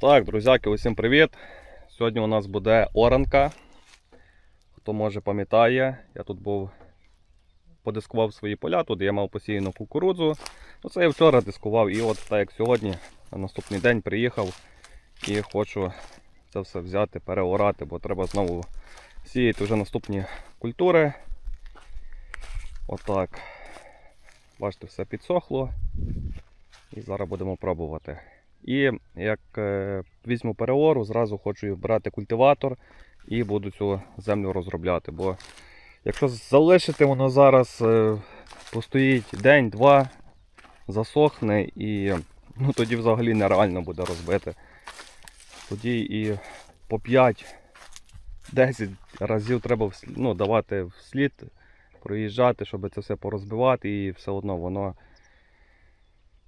Так, друзяки, усім привіт! Сьогодні у нас буде оранка. Хто може пам'ятає, я тут був подискував свої поля, тут я мав посіяну кукурудзу. Ну, це я вчора дискував і от так як сьогодні, на наступний день приїхав і хочу це все взяти, переорати, бо треба знову сіяти вже наступні культури. Отак. Бачите, все підсохло. І зараз будемо пробувати. І як е, візьму переору, зразу хочу брати культиватор і буду цю землю розробляти. Бо якщо залишити, воно зараз е, постоїть день-два, засохне і ну, тоді взагалі нереально буде розбити. Тоді і по 5-10 разів треба ну, давати вслід, проїжджати, щоб це все порозбивати, і все одно воно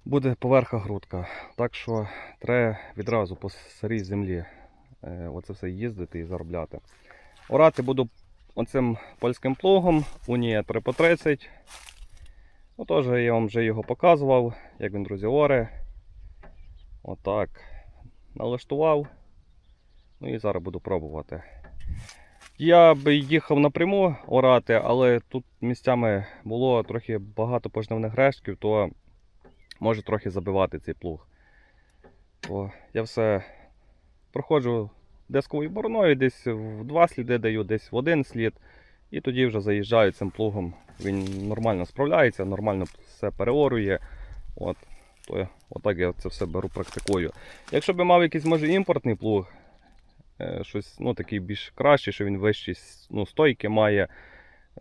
буде поверха грудка. Так що треба відразу по сирій землі е, оце все їздити і заробляти. Орати буду оцим польським плугом Унія 3 по 30. Ну, теж я вам вже його показував, як він, друзі, оре. Отак. Налаштував. Ну і зараз буду пробувати. Я би їхав напряму орати, але тут місцями було трохи багато пожнивних рештків, то може трохи забивати цей плуг. То я все проходжу дисковою бороною, десь в два сліди даю, десь в один слід. І тоді вже заїжджаю цим плугом. Він нормально справляється, нормально все переорує. От, то отак я це все беру, практикую. Якщо б мав якийсь може імпортний плуг, е, щось ну, такий більш кращий, що він вищі ну, стойки має,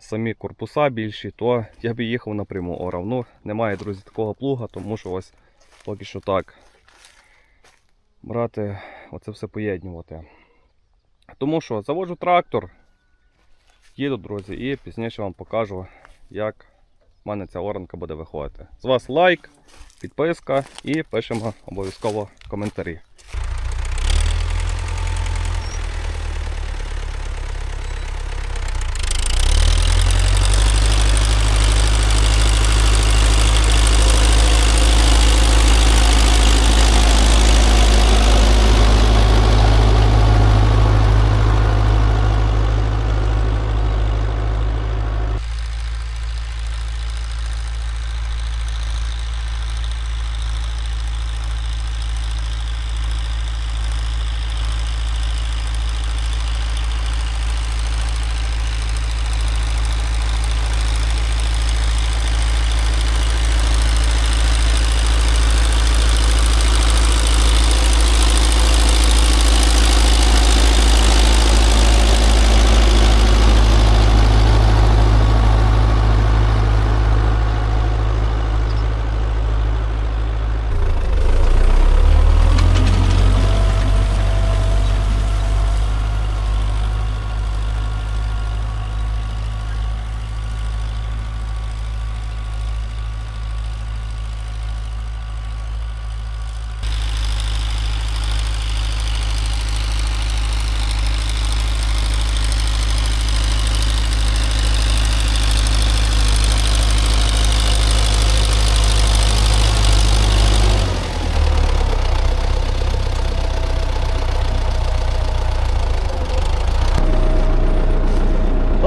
самі корпуса більші, то я б їхав напряму орав. Ну, немає, друзі, такого плуга, тому що ось поки що так. Брати, оце все поєднувати. Тому що заводжу трактор, їду, друзі, і пізніше вам покажу, як в мене ця оранка буде виходити. З вас лайк, підписка і пишемо обов'язково коментарі.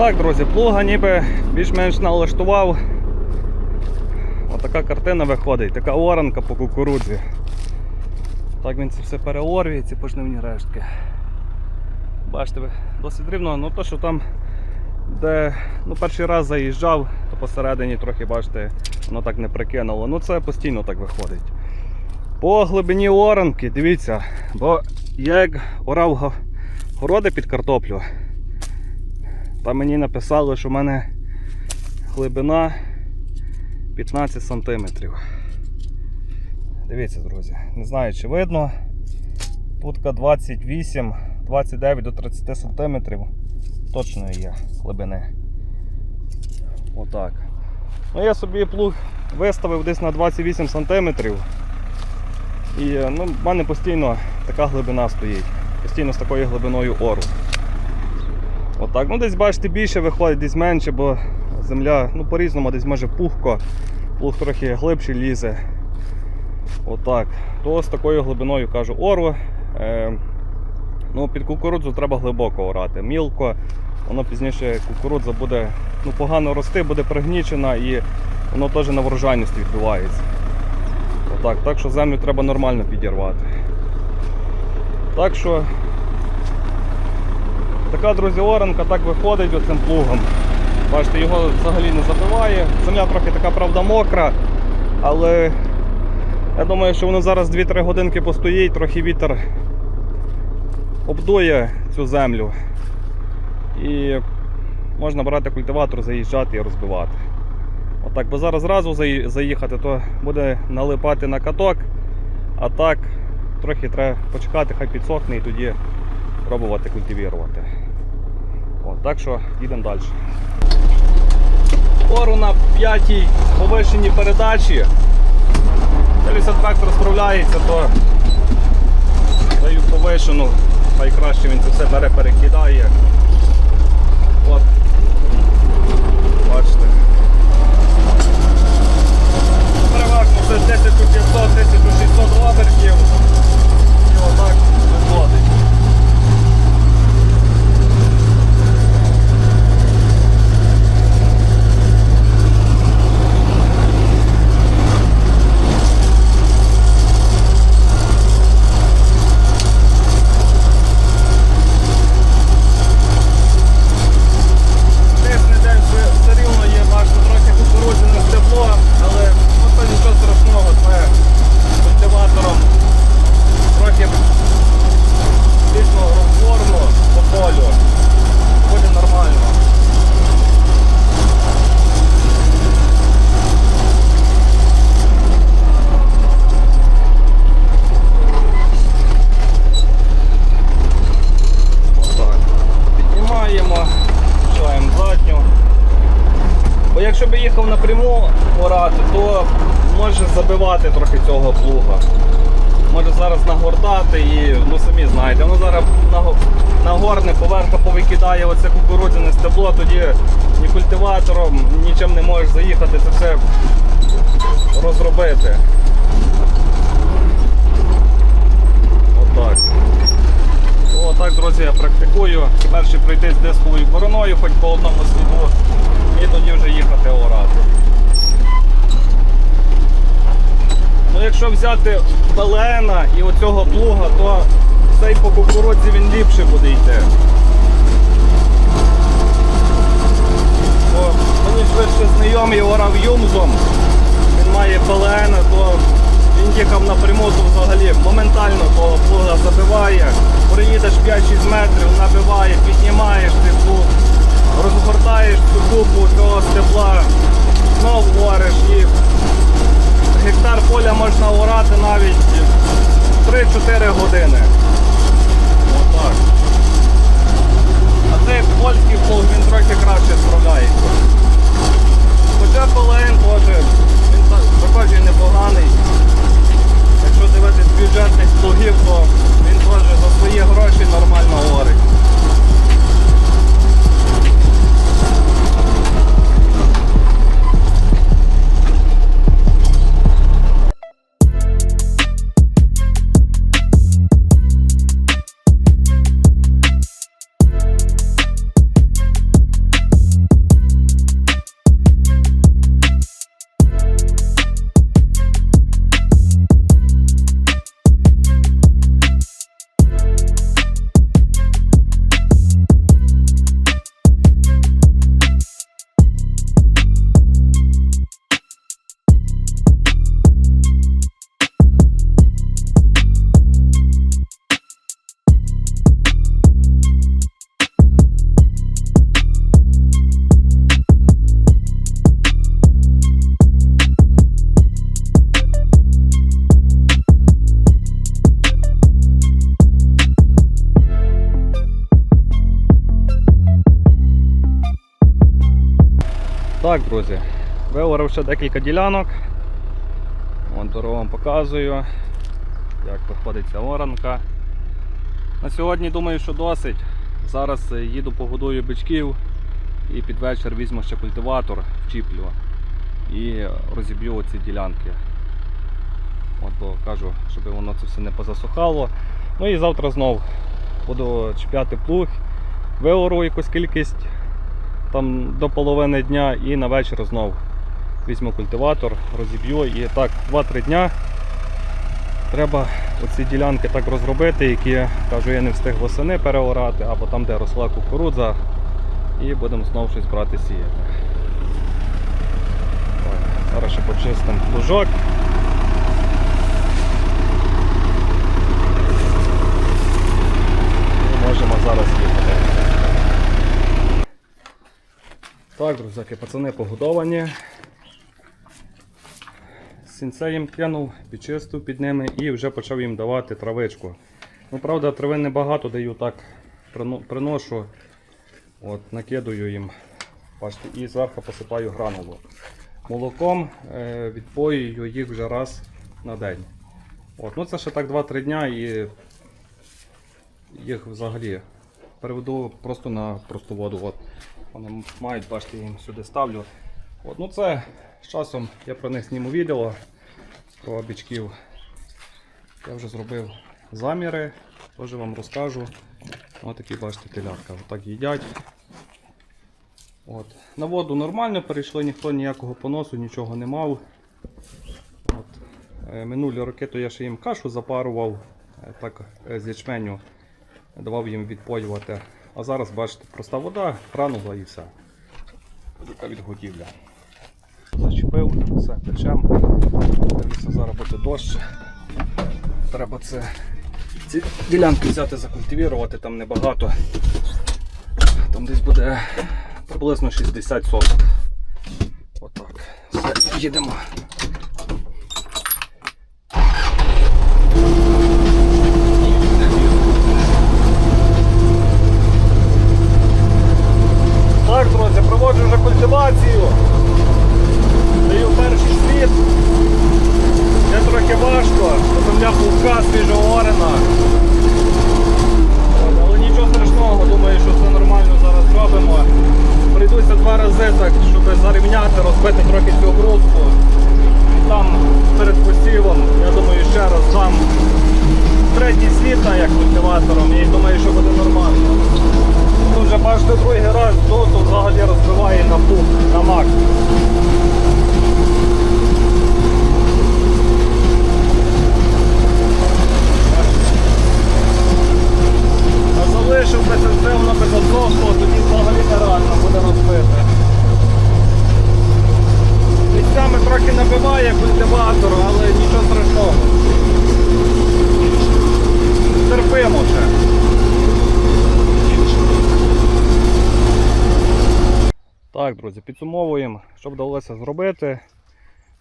Так, друзі, плуга ніби більш-менш налаштував. Отака картина виходить, така оранка по кукурудзі. Так він це все переорює, ці пожнивні рештки. Бачите, досить рівно, ну то, що там, де ну, перший раз заїжджав, то посередині трохи, бачите, воно так не прикинуло. Ну це постійно так виходить. По глибині оранки, дивіться, бо я як орав городи під картоплю, там мені написали, що в мене глибина 15 сантиметрів. Дивіться, друзі, не знаю, чи видно. Тут 28, 29 до 30 сантиметрів точно є глибини. Отак. Ну, я собі плуг виставив десь на 28 сантиметрів. І ну, в мене постійно така глибина стоїть. Постійно з такою глибиною ору. Отак. Ну десь бачите більше виходить, десь менше, бо земля ну, по-різному, десь може пухко, плуг трохи глибше лізе. Отак. То з такою глибиною кажу ору. Е, ну, під кукурудзу треба глибоко орати. Мілко, воно пізніше кукурудза буде ну, погано рости, буде пригнічена і воно теж на врожайність відбувається. Отак, так що землю треба нормально підірвати. Так що така, друзі, оранка так виходить оцим плугом. Бачите, його взагалі не забиває. Земля трохи така, правда, мокра, але я думаю, що воно зараз 2-3 годинки постоїть, трохи вітер обдує цю землю. І можна брати культиватор, заїжджати і розбивати. Отак, бо зараз зразу заїхати, то буде налипати на каток, а так трохи треба почекати, хай підсохне і тоді пробувати культивірувати. От, так що їдемо далі. Пору на п'ятій повишеній передачі. Якщо трактор справляється, то даю повишену, хай краще він це все бере, перекидає. От. Бачите. Переважно це 10-500-1600 обертів. І отак виходить. Тижний день все, все рівно є, бачите, трохи кукурудзяне стебло, але ну, це нічого страшного, це культиватором трохи дійсно розгорну по полю. Буде нормально. Отак. Піднімаємо, включаємо задню. Бо якщо б їхав напряму орати, то може забивати трохи цього плуга. Може зараз нагортати і, ну самі знаєте, воно зараз нагорне, поверха повикидає оце кукурудзяне стебло, тоді ні культиватором, нічим не можеш заїхати, це все розробити. Отак. О, так, друзі, я практикую. Перше пройти з дисковою бороною, хоч по одному сліду, і тоді вже їхати орати. Ну, якщо взяти Белена і оцього плуга, то цей по кукурудзі він ліпше буде йти. Бо мені швидше знайомий орав юмзом, він має Белена, то він їхав напряму, то взагалі моментально того плуга забиває. Приїдеш 5-6 метрів, набиває, піднімаєш ти плуг, розгортаєш цю купу цього стебла, знов ориш і гектар поля можна орати навіть 3-4 години. Отак. А цей польський плуг він трохи краще Так, друзі, виорав ще декілька ділянок. Вон дорогу вам показую, як виходить ця оранка. На сьогодні думаю, що досить. Зараз е, їду погодую бичків і під вечір візьму ще культиватор, вчіплю і розіб'ю оці ділянки. От, бо кажу, щоб воно це все не позасухало. Ну і завтра знов буду чіпляти плуг, виору якусь кількість там до половини дня і на вечір знов візьму культиватор, розіб'ю і так 2-3 дня треба оці ділянки так розробити, які кажу, я не встиг восени переорати, або там, де росла кукурудза, і будемо знову щось брати сіяти. Так, зараз ще почистимо плужок. І можемо зараз їхати. Так, друзяки, пацани погодовані. Сінце їм кинув, підчистив під ними і вже почав їм давати травичку. Ну, правда, трави небагато даю, так приношу, от, накидую їм. Бачите, і зверху посипаю гранулу. Молоком е, відпоюю їх вже раз на день. От, ну це ще так 2-3 дня і їх взагалі переведу просто на просту воду. От. Вони мають, бачите, їм сюди ставлю. От, ну це з часом я про них зніму відео про бічків. Я вже зробив заміри, теж вам розкажу. Ось такі, бачите, телятка. Отак їдять. От. На воду нормально перейшли, ніхто ніякого поносу, нічого не мав. От. Е, Минулі роки то я ще їм кашу запарував, е, так е, з ячменю давав їм відпоювати. А зараз, бачите, проста вода, кранула і все. Така відгодівля. Зачепив, все, печем. Дивіться, зараз буде дощ. Треба це, ці ділянки взяти, закультивірувати, там небагато. Там десь буде приблизно 60 соток. Отак. Все, їдемо. Так, друзі, проводжу вже культивацію. Даю перший слід. Це трохи важко, бо земля пухка, свіжоорена. Але нічого страшного, думаю, що все нормально зараз зробимо. Прийдуся два рази, так, щоб зарівняти, розбити трохи цю грудку. І там перед посівом, я думаю, ще раз дам третій слід так, як культиватором і думаю, що буде нормально. Тут вже бачите другий раз тут взагалі розбиває на пух, на мак. А залишив би це воно без одного, тоді взагалі нереально буде розбити. Місцями трохи набиває культиватор, але нічого страшного. Терпимо ще. Так, друзі, підсумовуємо, що вдалося зробити.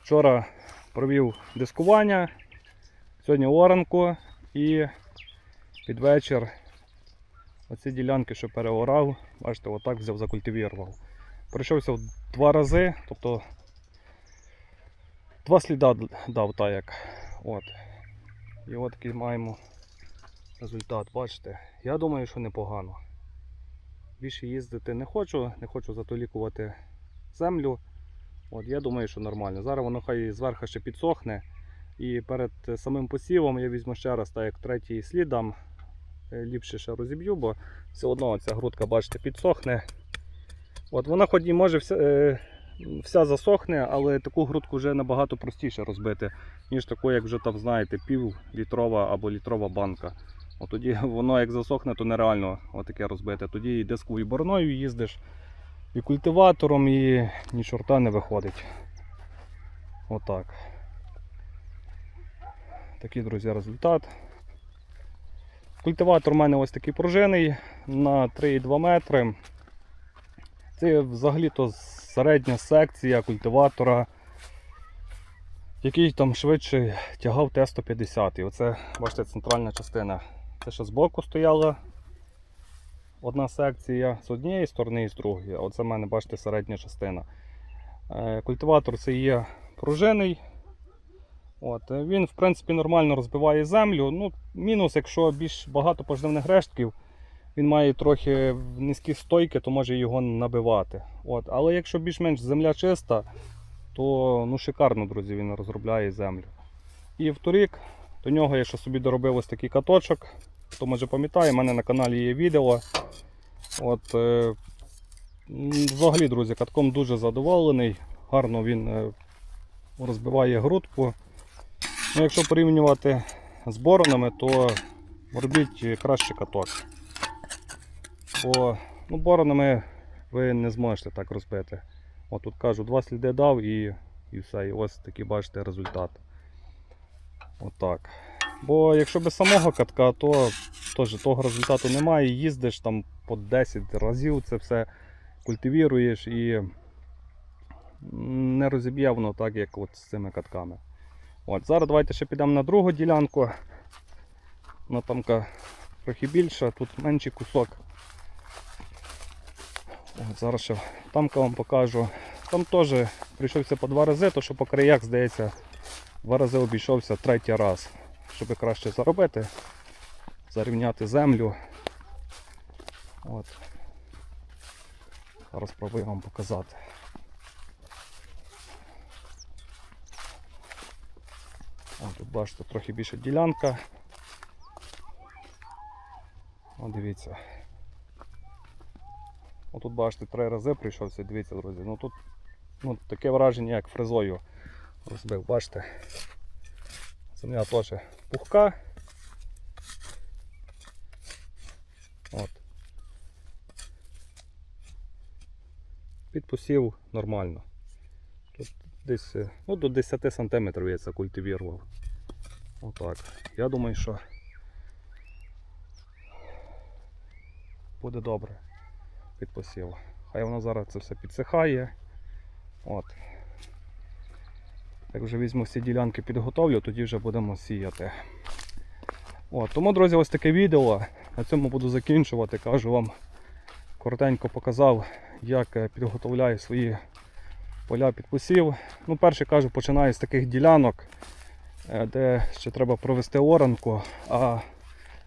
Вчора провів дискування, сьогодні оранку і під вечір оці ділянки, що переорав, бачите, отак взяв, закультивірував. Пройшовся два рази, тобто два сліда дав так як. От. І от такий маємо результат, бачите. Я думаю, що непогано. Більше їздити не хочу, не хочу затолікувати землю. От, я думаю, що нормально. Зараз воно хай зверху ще підсохне. І перед самим посівом я візьму ще раз, так як третій слід дам, е, ліпше ще розіб'ю, бо все одно ця грудка, бачите, підсохне. От вона хоч і може вся, е, вся засохне, але таку грудку вже набагато простіше розбити, ніж таку, як вже там, знаєте, пів літрова або літрова банка. От тоді воно як засохне, то нереально отаке розбити. Тоді і дисковою бороною їздиш, і культиватором, і ні чорта не виходить. Отак. Такий, друзі, результат. Культиватор у мене ось такий пружинний на 3,2 метри. Це взагалі-то середня секція культиватора, який там швидше тягав Т-150. І оце, бачите, центральна частина. Це ще збоку стояла одна секція з однієї сторони і з другої. Оце в мене, бачите, середня частина. Е, Культиватор це є пружинний. От, е, він, в принципі, нормально розбиває землю. Ну, мінус, якщо більш багато пожнивних рештків, він має трохи низькі стойки, то може його набивати. От, але якщо більш-менш земля чиста, то ну, шикарно, друзі, він розробляє землю. І вторік, До нього я ще собі доробив ось такий каточок. Хто може пам'ятає, в мене на каналі є відео. От, е, взагалі, друзі, катком дуже задоволений. Гарно він е, розбиває грудку. Ну, якщо порівнювати з боронами, то робіть краще каток. Бо ну, боронами ви не зможете так розбити. От тут кажу, два сліди дав і, і все. І ось такий бачите результат. Отак. Бо якщо без самого катка, то теж того результату немає. Їздиш там по 10 разів, це все культивіруєш і не розіб'є воно так, як от з цими катками. От, Зараз давайте ще підемо на другу ділянку. Вона тамка трохи більша, тут менший кусок. От, зараз ще тамка вам покажу. Там теж прийшовся по два рази, то що по краях, здається, два рази обійшовся третій раз, щоб краще заробити, зарівняти землю. От. Зараз спробую вам показати. О, тут бачите, трохи більше ділянка. О, дивіться. О, тут бачите, три рази прийшовся, дивіться, друзі. Ну тут ну, таке враження, як фрезою розбив, бачите. Земля теж пухка. От. Підпосів нормально. Тут десь е, ну, до 10 см я це культивірував. Отак. Я думаю, що буде добре під посів. Хай воно зараз це все підсихає. От. Як вже візьму всі ділянки підготовлю, тоді вже будемо сіяти. От, тому, друзі, ось таке відео. На цьому буду закінчувати. Кажу вам, коротенько показав, як е, підготовляю свої поля під. Ну, перше кажу, починаю з таких ділянок, е, де ще треба провести оранку, а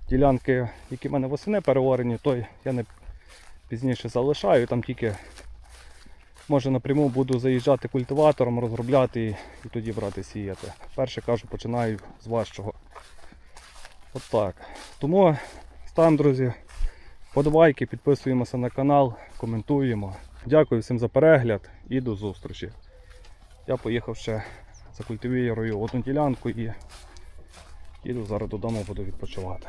ділянки, які в мене восени переорені, то я не пізніше залишаю, там тільки може напряму буду заїжджати культиватором, розробляти і, і тоді брати сіяти. Перше кажу, починаю з важчого. От так. Тому ставимо, друзі, подобайки, підписуємося на канал, коментуємо. Дякую всім за перегляд і до зустрічі. Я поїхав ще за культивірою одну ділянку і їду зараз додому, буду відпочивати.